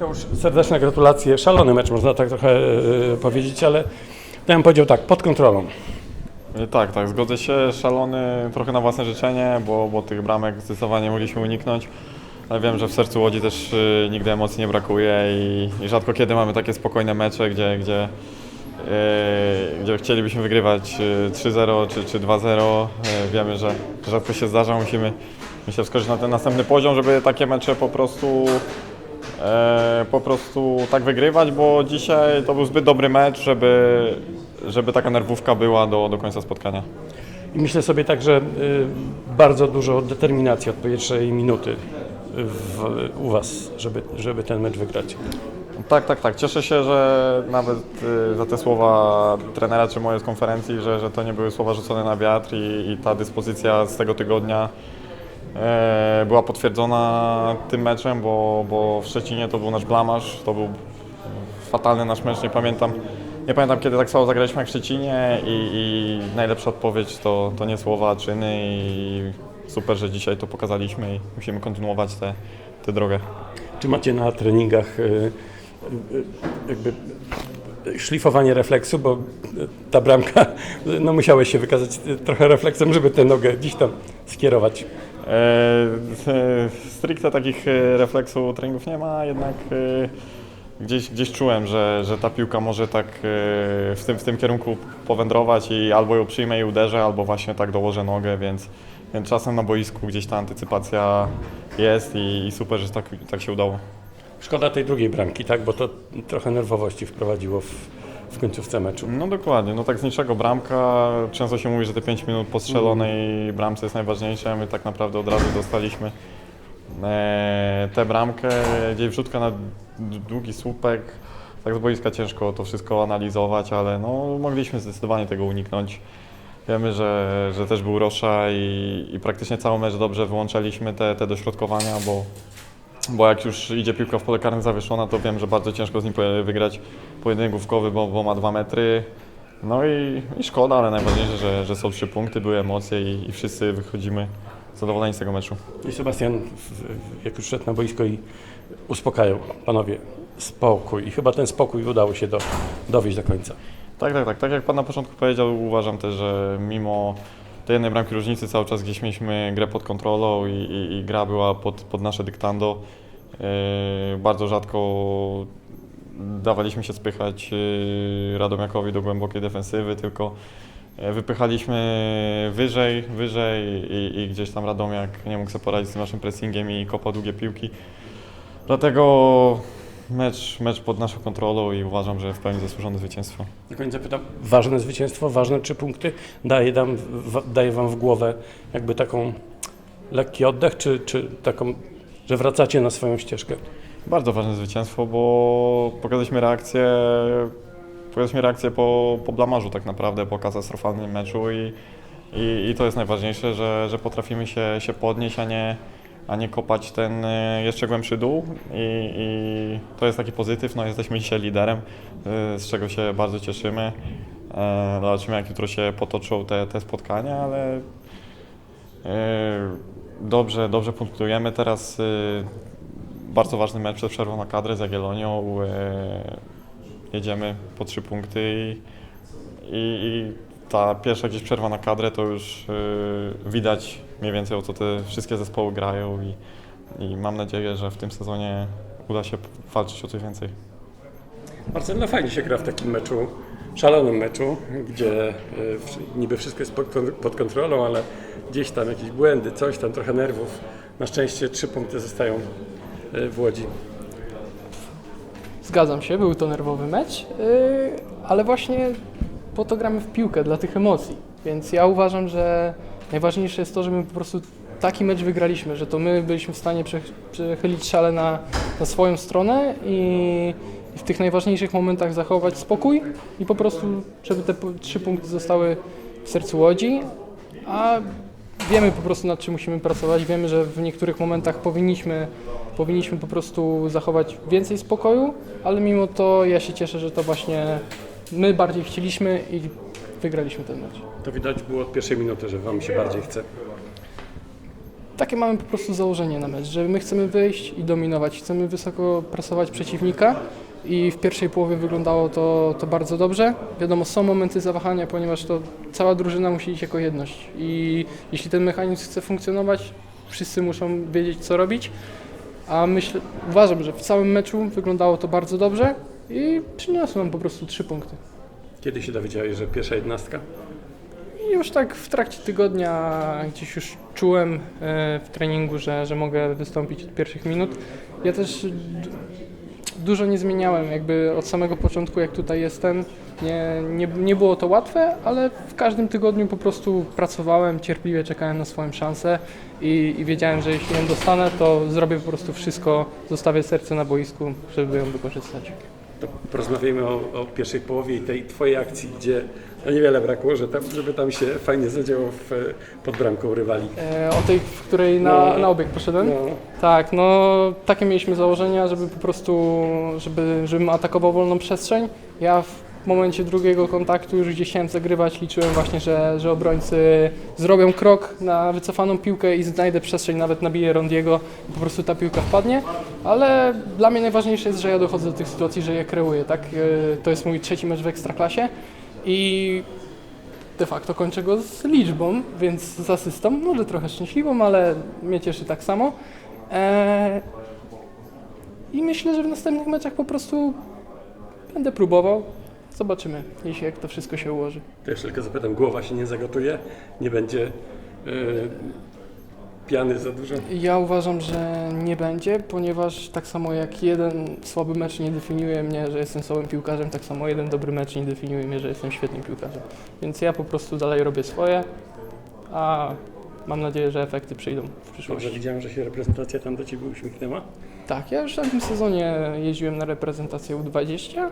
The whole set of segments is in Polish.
Mateusz, serdeczne gratulacje. Szalony mecz, można tak trochę e, powiedzieć, ale ja bym powiedział tak, pod kontrolą. E, Tak, tak, zgodzę się. Szalony trochę na własne życzenie, bo, bo tych bramek zdecydowanie mogliśmy uniknąć. Ale wiem, że w sercu Łodzi też y, nigdy emocji nie brakuje i, i rzadko kiedy mamy takie spokojne mecze, gdzie, gdzie, y, gdzie chcielibyśmy wygrywać y, 3-0 czy, czy 2-0. Y, wiemy, że rzadko się zdarza, musimy myślę wskoczyć na ten następny poziom, żeby takie mecze po prostu po prostu tak wygrywać, bo dzisiaj to był zbyt dobry mecz, żeby, żeby taka nerwówka była do, do końca spotkania. I myślę sobie tak, że y, bardzo dużo determinacji od pierwszej minuty w, u Was, żeby, żeby ten mecz wygrać. Tak, tak, tak. Cieszę się, że nawet y, za te słowa trenera czy moje z konferencji, że, że to nie były słowa rzucone na wiatr i, i ta dyspozycja z tego tygodnia e, była potwierdzona tym meczem, bo, bo w Szczecinie to był nasz blamaż, to był fatalny nasz mecz, nie pamiętam. Nie pamiętam kiedy tak samo zagraliśmy jak w Szczecinie i, i najlepsza odpowiedź to, to nie słowa, a czyny i super, że dzisiaj to pokazaliśmy i musimy kontynuować tę tę drogę. Czy macie na treningach y, y, jakby szlifowanie refleksu, bo ta bramka, no musiałeś się wykazać trochę refleksem, żeby tę nogę gdzieś tam skierować. E, Stricte takich e, refleksu treningów nie ma, jednak e, gdzieś, gdzieś czułem, że, że ta piłka może tak w tym, w tym kierunku powędrować i albo ją przyjmę i uderzę, albo właśnie tak dołożę nogę, więc, więc czasem na boisku gdzieś ta antycypacja jest i, i super, że tak, tak się udało. Szkoda tej drugiej bramki, tak? Bo to trochę nerwowości wprowadziło w, w końcówce meczu. No dokładnie, no tak z niczego bramka. Często się mówi, że te 5 minut po strzelonej bramce jest najważniejsze. My tak naprawdę od razu dostaliśmy e, tę bramkę, gdzieś wrzutka na długi słupek. Tak z boiska ciężko to wszystko analizować, ale no, mogliśmy zdecydowanie tego uniknąć. Wiemy, że, że też był Rosza i, i praktycznie cały mecz dobrze wyłączaliśmy te, te dośrodkowania, bo, bo jak już idzie piłka w pole karne zawieszona, to wiem, że bardzo ciężko z nim wygrać pojedynek główkowy, bo, bo ma dwa metry. No i, i szkoda, ale najważniejsze, że, że są trzy punkty, były emocje i, i wszyscy wychodzimy zadowoleni z tego meczu. I Sebastian, jak już szedł na boisko i uspokajał, panowie, spokój. I chyba ten spokój udało się do, dowieść do końca. Tak, tak, tak. Tak jak Pan na początku powiedział, uważam też, że mimo tej jednej bramki różnicy cały czas gdzieś mieliśmy grę pod kontrolą i, i, i gra była pod, pod nasze dyktando. Yy, bardzo rzadko dawaliśmy się spychać yy, Radomiakowi do głębokiej defensywy, tylko yy, wypychaliśmy wyżej, wyżej i, i gdzieś tam Radomiak nie mógł sobie poradzić z naszym pressingiem i kopał długie piłki. Dlatego mecz, mecz pod naszą kontrolą i uważam, że w pełni zasłużone zwycięstwo. Na koniec zapytam, ważne zwycięstwo, ważne trzy punkty, daje, dam, w, daje wam w głowę jakby taką lekki oddech, czy, czy taką, że wracacie na swoją ścieżkę? Bardzo ważne zwycięstwo, bo pokazaliśmy reakcję, pokazaliśmy reakcję po, po blamarzu tak naprawdę, po katastrofalnym meczu i, i, i to jest najważniejsze, że, że potrafimy się, się podnieść, a nie, a nie kopać ten e, jeszcze głębszy dół i, i to jest taki pozytyw, no jesteśmy dzisiaj liderem, e, z czego się bardzo cieszymy. E, Zobaczymy jak jutro się potoczą te, te spotkania, ale e, dobrze, dobrze punktujemy teraz. bardzo ważny mecz przed przerwą na kadrę z Jagiellonią. Jedziemy po trzy punkty i, i, i ta pierwsza gdzieś przerwa na kadrę to już e, widać mniej więcej o co te wszystkie zespoły grają i, i mam nadzieję, że w tym sezonie uda się walczyć o coś więcej. Marcel, no fajnie się gra w takim meczu, szalonym meczu, gdzie y, niby wszystko jest pod, kon- pod kontrolą, ale gdzieś tam jakieś błędy, coś tam, trochę nerwów. Na szczęście trzy punkty zostają y, w Łodzi. Zgadzam się, był to nerwowy mecz, yy, ale właśnie po to gramy w piłkę, dla tych emocji. Więc ja uważam, że najważniejsze jest to, że my po prostu taki mecz wygraliśmy, że to my byliśmy w stanie prze- przechylić szale na, na swoją stronę i, i w tych najważniejszych momentach zachować spokój i po prostu, żeby te trzy punkty zostały w sercu Łodzi, a wiemy po prostu nad czym musimy pracować, wiemy, że w niektórych momentach powinniśmy, powinniśmy po prostu zachować więcej spokoju, ale mimo to ja się cieszę, że to właśnie my bardziej chcieliśmy i wygraliśmy ten mecz. To widać było od pierwszej minuty, że wam się bardziej chce. takie mamy po prostu założenie na mecz, że my chcemy wyjść i dominować, chcemy wysoko presować przeciwnika i w pierwszej połowie wyglądało to, to bardzo dobrze. Wiadomo, są momenty zawahania, ponieważ to cała drużyna musi iść jako jedność i jeśli ten mechanizm chce funkcjonować, wszyscy muszą wiedzieć co robić, a myślę, uważam, że w całym meczu wyglądało to bardzo dobrze i przyniosło nam po prostu trzy punkty. Kiedy się dowiedziałeś, że pierwsza jednostka? I już tak w trakcie tygodnia gdzieś już czułem e, w treningu, że, że mogę wystąpić od pierwszych minut. Ja też d- dużo nie zmieniałem, jakby od samego początku, jak tutaj jestem. Nie, nie, nie było to łatwe, ale w każdym tygodniu po prostu pracowałem, cierpliwie czekałem na swoją szansę i, i wiedziałem, że jeśli ją dostanę, to zrobię po prostu wszystko, zostawię serce na boisku, żeby ją wykorzystać. To porozmawiajmy o, o pierwszej połowie i tej twojej akcji, gdzie no niewiele brakło, że tam, żeby tam się fajnie zadziało w, pod bramką rywali. E, o tej, w której na, No. na obieg poszedłem? No, Tak, no takie mieliśmy założenia, żeby po prostu, żeby, żebym atakował wolną przestrzeń. Ja w momencie drugiego kontaktu już gdzieś chciałem zagrywać, liczyłem właśnie, że, że obrońcy zrobią krok na wycofaną piłkę i znajdę przestrzeń, nawet nabiję Rondiego po prostu ta piłka wpadnie, ale dla mnie najważniejsze jest, że ja dochodzę do tych sytuacji, że je kreuję, tak? E, To jest mój trzeci mecz w Ekstraklasie i de facto kończę go z liczbą, więc z asystą, może trochę szczęśliwą, ale mnie cieszy tak samo. Eee, I myślę, że w następnych meczach po prostu będę próbował. Zobaczymy, jeśli jak to wszystko się ułoży. to jeszcze tylko zapytam, głowa się nie zagotuje? Nie będzie y, piany za dużo? Ja uważam, że nie będzie, ponieważ tak samo jak jeden słaby mecz nie definiuje mnie, że jestem słabym piłkarzem, tak samo jeden dobry mecz nie definiuje mnie, że jestem świetnym piłkarzem. Więc ja po prostu dalej robię swoje, a mam nadzieję, że efekty przyjdą w Dobrze, przyszłości. widziałem, że się reprezentacja tam do Ciebie uśmiechnęła. Tak, ja już w tym sezonie jeździłem na reprezentację U20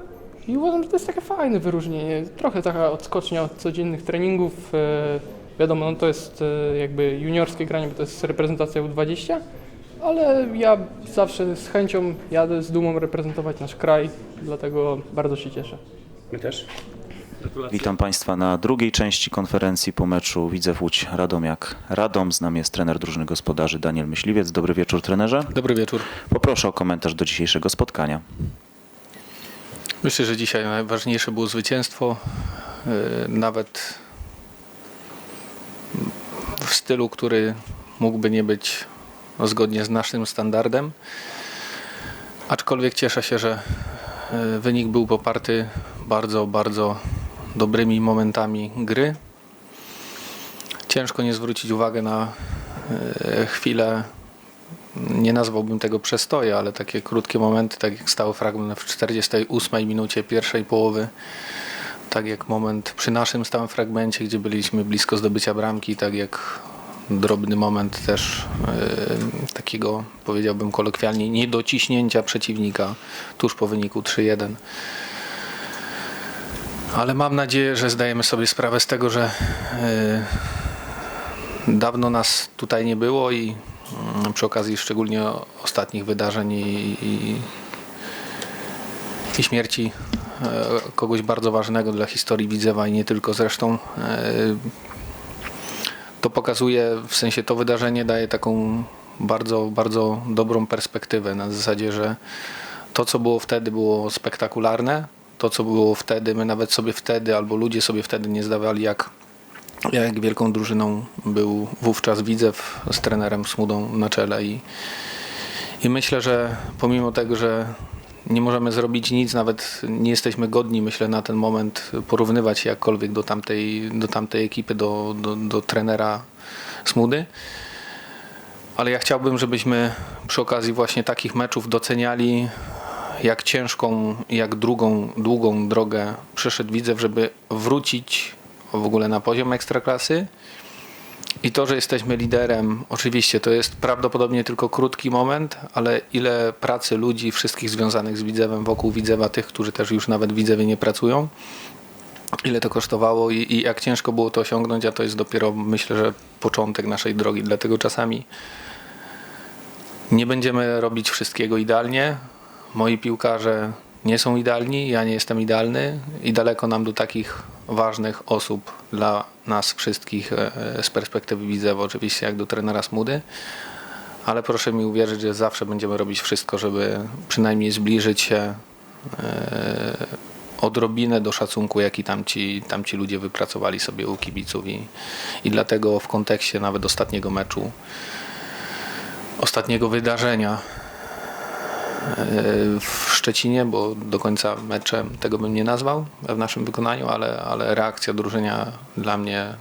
i uważam, że to jest takie fajne wyróżnienie. Trochę taka odskocznia od codziennych treningów. E, wiadomo, no to jest e, jakby juniorskie granie, bo to jest reprezentacja U20, ale ja zawsze z chęcią jadę z dumą reprezentować nasz kraj, dlatego bardzo się cieszę. My też. Gratulacje. Witam Państwa na drugiej części konferencji po meczu Widzew Łódź Radomiak Radom. Z nami jest trener drużyny gospodarzy Daniel Myśliwiec. Dobry wieczór trenerze. Dobry wieczór. Poproszę o komentarz do dzisiejszego spotkania. Myślę, że dzisiaj najważniejsze było zwycięstwo. Yy, Nawet w stylu, który mógłby nie być zgodnie z naszym standardem. Aczkolwiek cieszę się, że yy, wynik był poparty bardzo, bardzo dobrymi momentami gry. Ciężko nie zwrócić uwagi na yy, chwilę nie nazwałbym tego przestoje, ale takie krótkie momenty, tak jak stały fragment w 48 minucie pierwszej połowy, tak jak moment przy naszym stałym fragmencie, gdzie byliśmy blisko zdobycia bramki, tak jak drobny moment też e, takiego, powiedziałbym kolokwialnie, niedociśnięcia przeciwnika tuż po wyniku 3-1. Ale mam nadzieję, że zdajemy sobie sprawę z tego, że e, dawno nas tutaj nie było i przy okazji szczególnie ostatnich wydarzeń i, i, i śmierci e, kogoś bardzo ważnego dla historii Widzewa i nie tylko zresztą. E, to pokazuje, w sensie to wydarzenie daje taką bardzo, bardzo dobrą perspektywę na zasadzie, że to co było wtedy było spektakularne, to co było wtedy, my nawet sobie wtedy albo ludzie sobie wtedy nie zdawali jak jak wielką drużyną był wówczas Widzew z trenerem Smudą na czele i, i myślę, że pomimo tego, że nie możemy zrobić nic, nawet nie jesteśmy godni, myślę, na ten moment porównywać się jakkolwiek do tamtej, do tamtej ekipy, do, do, do trenera Smudy. Ale ja chciałbym, żebyśmy przy okazji właśnie takich meczów doceniali, jak ciężką, jak drugą, długą drogę przeszedł Widzew, żeby wrócić w ogóle na poziom ekstraklasy. I to, że jesteśmy liderem, oczywiście to jest prawdopodobnie tylko krótki moment, ale ile pracy ludzi, wszystkich związanych z Widzewem, wokół Widzewa, tych, którzy też już nawet Widzewie nie pracują, ile to kosztowało i, i jak ciężko było to osiągnąć, a to jest dopiero myślę, że początek naszej drogi. Dlatego czasami nie będziemy robić wszystkiego idealnie. Moi piłkarze nie są idealni, ja nie jestem idealny i daleko nam do takich ważnych osób dla nas wszystkich e, z perspektywy Widzewa, oczywiście jak do trenera Smudy, ale proszę mi uwierzyć, że zawsze będziemy robić wszystko, żeby przynajmniej zbliżyć się e, odrobinę do szacunku, jaki tamci, tamci ludzie wypracowali sobie u kibiców i, i dlatego w kontekście nawet ostatniego meczu, ostatniego wydarzenia w Szczecinie, bo do końca meczem tego bym nie nazwał w naszym wykonaniu, ale, ale reakcja drużynia dla mnie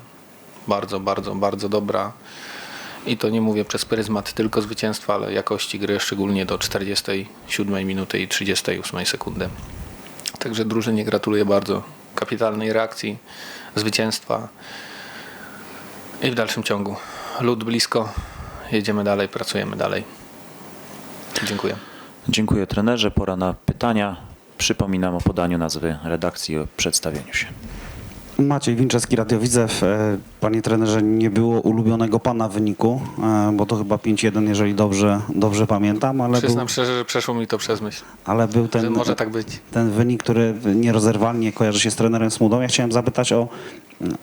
bardzo, bardzo, bardzo dobra. I to nie mówię przez pryzmat tylko zwycięstwa, ale jakości gry, szczególnie do 47 minuty i 38 sekundy. Także drużynie gratuluję bardzo kapitalnej reakcji, zwycięstwa i w dalszym ciągu lud blisko, jedziemy dalej, pracujemy dalej. Dziękuję. Dziękuję trenerze. Pora na pytania. Przypominam o podaniu nazwy redakcji i o przedstawieniu się. Maciej Winczewski, Radio Widzew. Panie trenerze, nie było ulubionego pana wyniku, e, bo to chyba 5-1, jeżeli dobrze, dobrze pamiętam, ale był, Przyznam szczerze, że przeszło mi to przez myśl, ale był ten, może tak być. ten wynik, który nierozerwalnie kojarzy się z trenerem Smudą. Ja chciałem zapytać o,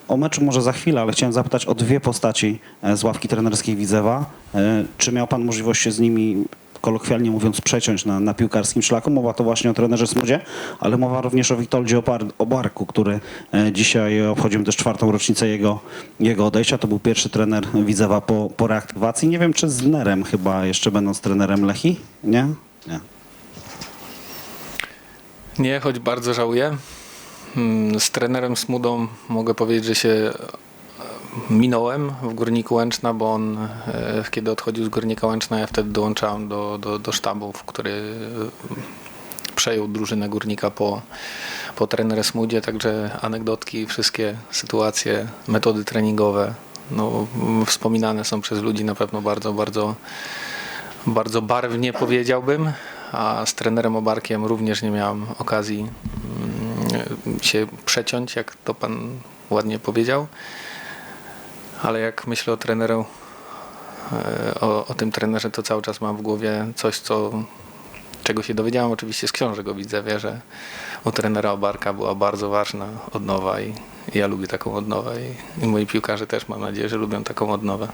o meczu może za chwilę, ale chciałem zapytać o dwie postaci e, z ławki trenerskiej Widzewa. E, Czy miał pan możliwość się z nimi kolokwialnie mówiąc przeciąć na, na piłkarskim szlaku? Mowa to właśnie o trenerze Smudzie, ale mowa również o Witoldzie Obarku, który e, dzisiaj obchodzimy też czwartą rocznicę jego, jego odejścia. To był pierwszy trener Widzewa po, po reaktywacji. Nie wiem, czy z Nerem chyba jeszcze będąc trenerem Lechi? Nie? Nie. Nie, choć bardzo żałuję. Mm, Z trenerem Smudą mogę powiedzieć, że się minąłem w Górniku Łęczna, bo on e, kiedy odchodził z Górnika Łęczna, ja wtedy dołączałem do, do, do sztabu, który przejął drużynę Górnika po, po trenerze Smudzie, także anegdotki, wszystkie sytuacje, metody treningowe, no, wspominane są przez ludzi na pewno bardzo, bardzo bardzo barwnie powiedziałbym, a z trenerem Obarkiem również nie miałem okazji mm, się przeciąć, jak to pan ładnie powiedział. Ale jak myślę o treneru, e, o, o tym trenerze, to cały czas mam w głowie coś, co, czego się dowiedziałem oczywiście z książek o Widzewie, że u trenera Obarka była bardzo ważna odnowa i, i ja lubię taką odnowę i, i moi piłkarze też mam nadzieję, że lubią taką odnowę.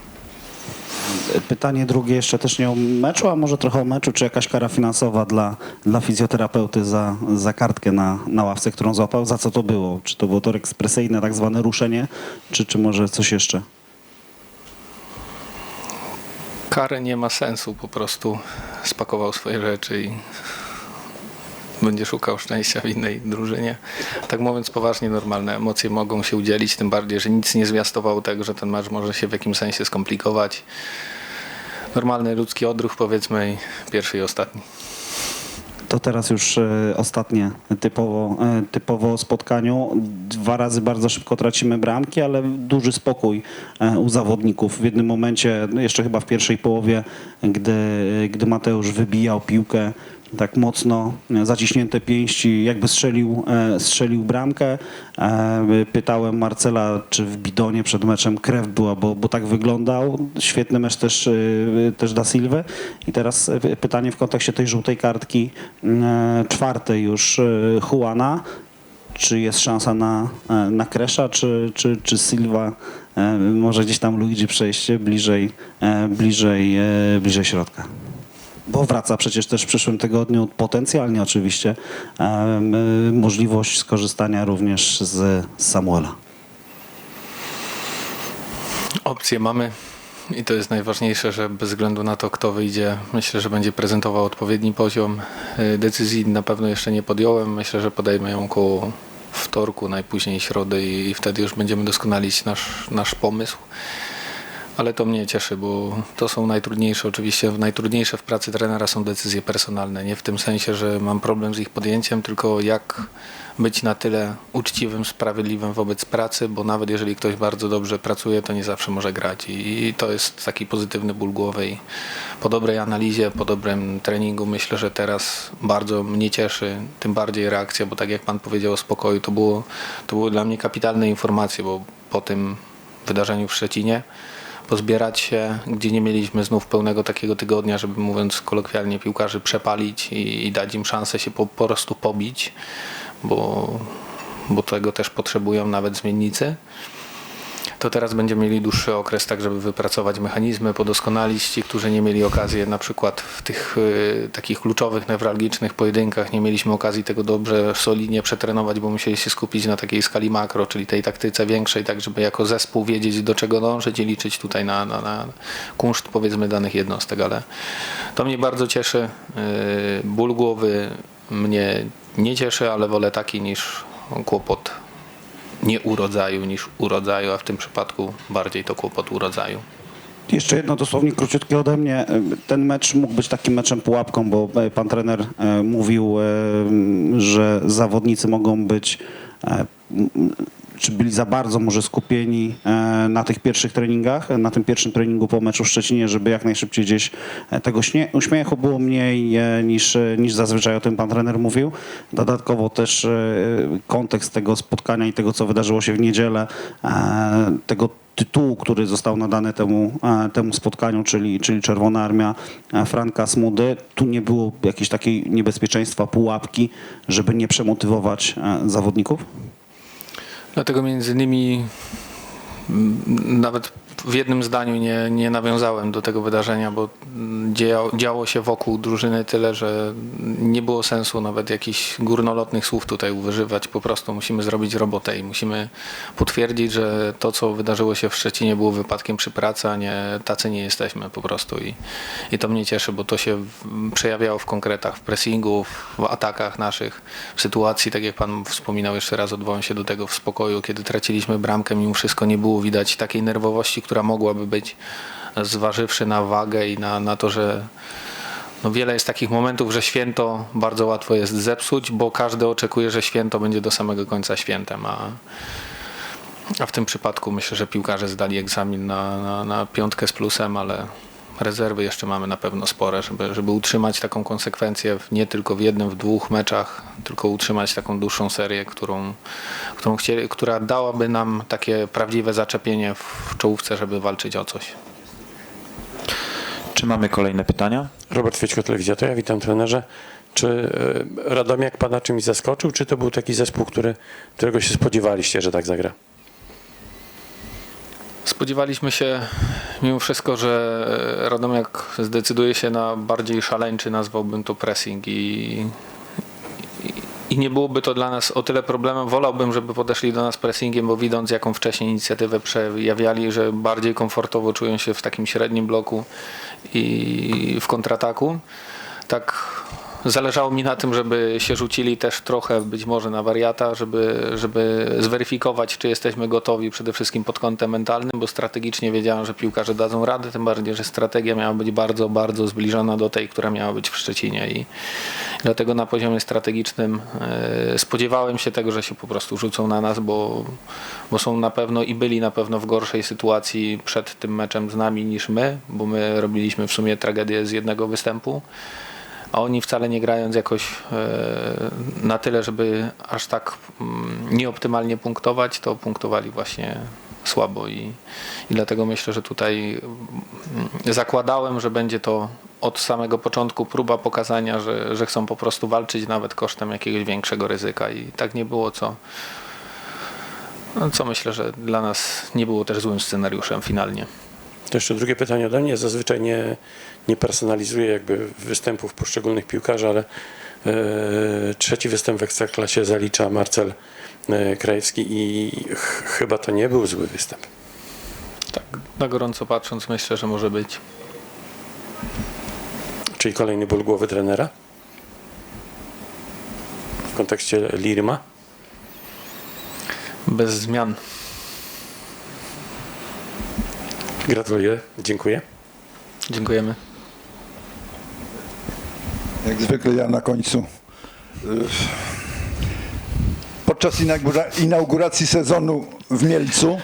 Pytanie drugie jeszcze też nie o meczu, a może trochę o meczu. Czy jakaś kara finansowa dla, dla fizjoterapeuty za, za kartkę na, na ławce, którą złapał? Za co to było? Czy to było to ekspresyjne tak zwane ruszenie, czy, czy może coś jeszcze? Karę nie ma sensu, po prostu spakował swoje rzeczy i będzie szukał szczęścia w innej drużynie. Tak mówiąc poważnie, normalne emocje mogą się udzielić, tym bardziej, że nic nie zwiastowało tego, że ten mecz może się w jakimś sensie skomplikować. Normalny ludzki odruch powiedzmy pierwszy i ostatni. To teraz już e, ostatnie typowo, e, typowo spotkaniu. Dwa razy bardzo szybko tracimy bramki, ale duży spokój e, u zawodników. W jednym momencie, no jeszcze chyba w pierwszej połowie, gdy, gdy Mateusz wybijał piłkę, tak mocno e, zaciśnięte pięści, jakby strzelił, e, strzelił bramkę. E, Pytałem Marcela, czy w bidonie przed meczem krew była, bo, bo tak wyglądał. Świetny mecz też, też da Silva. I teraz pytanie w kontekście tej żółtej kartki e, czwartej już Juana. Czy jest szansa na, na Kresza, czy, czy, czy Silva może gdzieś tam Luigi przejście bliżej, bliżej, bliżej środka? Bo wraca przecież też w przyszłym tygodniu potencjalnie oczywiście y, możliwość skorzystania również z, Samuela. Opcje mamy i to jest najważniejsze, że bez względu na to, kto wyjdzie, myślę, że będzie prezentował odpowiedni poziom. Y, Decyzji na pewno jeszcze nie podjąłem. Myślę, że podejmę ją koło wtorku, najpóźniej środy i wtedy już będziemy doskonalić nasz, nasz pomysł. Ale to mnie cieszy, bo to są najtrudniejsze, oczywiście najtrudniejsze w pracy trenera są decyzje personalne. Nie w tym sensie, że mam problem z ich podjęciem, tylko jak być na tyle uczciwym, sprawiedliwym wobec pracy, bo nawet jeżeli ktoś bardzo dobrze pracuje, to nie zawsze może grać. I, to jest taki pozytywny ból głowy. I po dobrej analizie, po dobrym treningu myślę, że teraz bardzo mnie cieszy, tym bardziej reakcja, bo tak jak pan powiedział o spokoju, to było, to były dla mnie kapitalne informacje, bo po tym wydarzeniu w Szczecinie pozbierać się, gdzie nie mieliśmy znów pełnego takiego tygodnia, żeby mówiąc kolokwialnie piłkarzy przepalić i, i dać im szansę się po, po prostu pobić, bo, bo tego też potrzebują nawet zmiennicy to teraz będziemy mieli dłuższy okres, tak żeby wypracować mechanizmy, podoskonalić. Ci, którzy nie mieli okazji, na przykład w tych y, takich kluczowych, newralgicznych pojedynkach nie mieliśmy okazji tego dobrze, solidnie przetrenować, bo musieli się skupić na takiej skali makro, czyli tej taktyce większej, tak żeby jako zespół wiedzieć do czego dążyć i liczyć tutaj na, na, na kunszt powiedzmy danych jednostek, ale to mnie bardzo cieszy. Y, ból głowy mnie nie cieszy, ale wolę taki niż kłopot nie urodzaju niż urodzaju, a w tym przypadku bardziej to kłopot urodzaju. Jeszcze jedno dosłownie króciutkie ode mnie. Ten mecz mógł być takim meczem pułapką, bo e, pan trener e, mówił, e, że zawodnicy mogą być czy byli za bardzo może skupieni e, na tych pierwszych treningach, na tym pierwszym treningu po meczu w Szczecinie, żeby jak najszybciej gdzieś e, tego uśmiechu było mniej e, niż, niż zazwyczaj o tym pan trener mówił. Dodatkowo też kontekst tego spotkania i tego, co wydarzyło się w niedzielę, tego tytułu, który został nadany temu, temu spotkaniu, czyli, czyli Czerwona Armia Franka Smudy. Tu nie było jakiejś takiej niebezpieczeństwa, pułapki, żeby nie przemotywować zawodników? Dlatego między innymi nawet w jednym zdaniu nie, nie nawiązałem do tego wydarzenia, bo działo, działo się wokół drużyny tyle, że nie było sensu nawet jakichś górnolotnych słów tutaj używać. Po prostu musimy zrobić robotę i musimy potwierdzić, że to, co wydarzyło się w Szczecinie było wypadkiem przy pracy, a nie tacy nie jesteśmy po prostu. I, i to mnie cieszy, bo to się przejawiało w konkretach, w pressingu, w atakach naszych, w sytuacji, tak jak Pan wspominał, jeszcze raz odwołam się do tego w spokoju, kiedy traciliśmy bramkę, mimo wszystko nie było widać takiej nerwowości, która mogłaby być, zważywszy na wagę i na, na to, że no wiele jest takich momentów, że święto bardzo łatwo jest zepsuć, bo każdy oczekuje, że święto będzie do samego końca świętem, a, a w tym przypadku myślę, że piłkarze zdali egzamin na, na, na piątkę z plusem, ale rezerwy jeszcze mamy na pewno spore, żeby, żeby utrzymać taką konsekwencję w, nie tylko w jednym, w dwóch meczach, tylko utrzymać taką dłuższą serię, którą, którą chcieli, która dałaby nam takie prawdziwe zaczepienie w czołówce, żeby walczyć o coś. Czy mamy kolejne pytania? Robert Fieczko, Telewizja To ja witam trenerze. Czy e, Radomiak Pana czymś zaskoczył, czy to był taki zespół, który, którego się spodziewaliście, że tak zagra? Spodziewaliśmy się mimo wszystko, że Radomiak zdecyduje się na bardziej szaleńczy, nazwałbym to pressing i, i, nie byłoby to dla nas o tyle problemem. Wolałbym, żeby podeszli do nas pressingiem, bo widząc jaką wcześniej inicjatywę przejawiali, że bardziej komfortowo czują się w takim średnim bloku i w kontrataku. Tak Zależało mi na tym, żeby się rzucili też trochę być może na wariata, żeby, żeby zweryfikować, czy jesteśmy gotowi przede wszystkim pod kątem mentalnym, bo strategicznie wiedziałem, że piłkarze dadzą radę, tym bardziej, że strategia miała być bardzo, bardzo zbliżona do tej, która miała być w Szczecinie i dlatego na poziomie strategicznym e, spodziewałem się tego, że się po prostu rzucą na nas, bo, bo są na pewno i byli na pewno w gorszej sytuacji przed tym meczem z nami niż my, bo my robiliśmy w sumie tragedię z jednego występu a oni wcale nie grając jakoś e, na tyle, żeby aż tak mm, nieoptymalnie punktować, to punktowali właśnie słabo i, i dlatego myślę, że tutaj mm, zakładałem, że będzie to od samego początku próba pokazania, że, że chcą po prostu walczyć nawet kosztem jakiegoś większego ryzyka i tak nie było, co, no, co myślę, że dla nas nie było też złym scenariuszem finalnie. To jeszcze drugie pytanie ode mnie. Zazwyczaj nie, nie personalizuję jakby występów poszczególnych piłkarzy, ale e, trzeci występ w Ekstraklasie zalicza Marcel e, Krajewski i ch, chyba to nie był zły występ. Tak, na gorąco patrząc myślę, że może być. Czyli kolejny ból głowy trenera? W kontekście Lirma? Bez zmian. Gratuluję, dziękuję. Dziękujemy. Jak zwykle ja na końcu. Podczas inaugura- inauguracji sezonu w Mielcu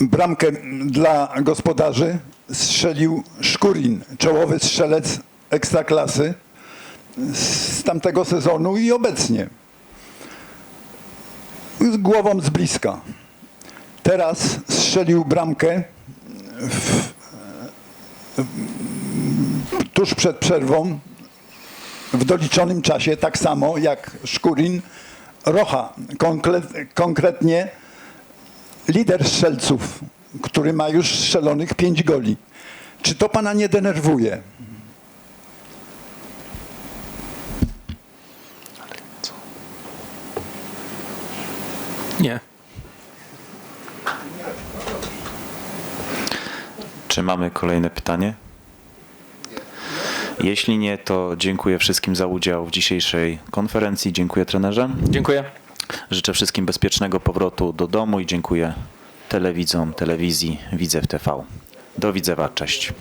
bramkę dla gospodarzy strzelił Szkurin, czołowy strzelec ekstraklasy z tamtego sezonu i obecnie. Z głową z bliska. Teraz strzelił bramkę tuż przed przerwą w doliczonym czasie, tak samo jak Szkurin, Rocha, konkre- konkretnie lider strzelców, który ma już strzelonych 5 goli. Czy to pana nie denerwuje? Nie. Czy mamy kolejne pytanie? Jeśli nie, to dziękuję wszystkim za udział w dzisiejszej konferencji. Dziękuję trenerze. Dziękuję. Życzę wszystkim bezpiecznego powrotu do domu i dziękuję telewidzom, telewizji Widzew TV. Do widzewa, cześć.